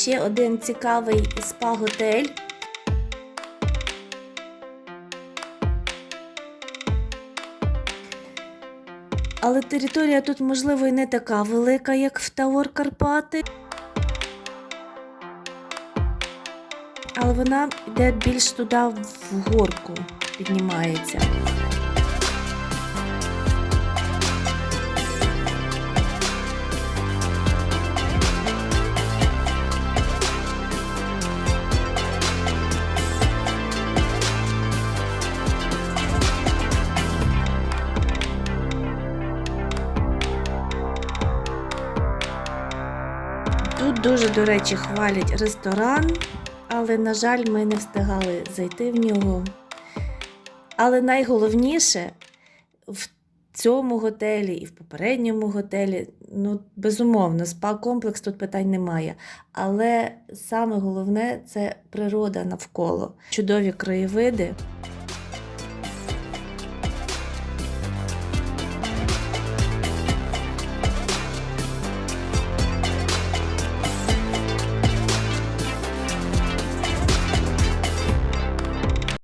ще один цікавий спа-готель. Але територія тут, можливо, і не така велика, як в Таор Карпати. Але вона йде більш туди в горку, піднімається. Тут дуже, до речі, хвалять ресторан, але, на жаль, ми не встигали зайти в нього. Але найголовніше в цьому готелі і в попередньому готелі, ну, безумовно, спа-комплекс тут питань немає. Але саме головне це природа навколо. Чудові краєвиди.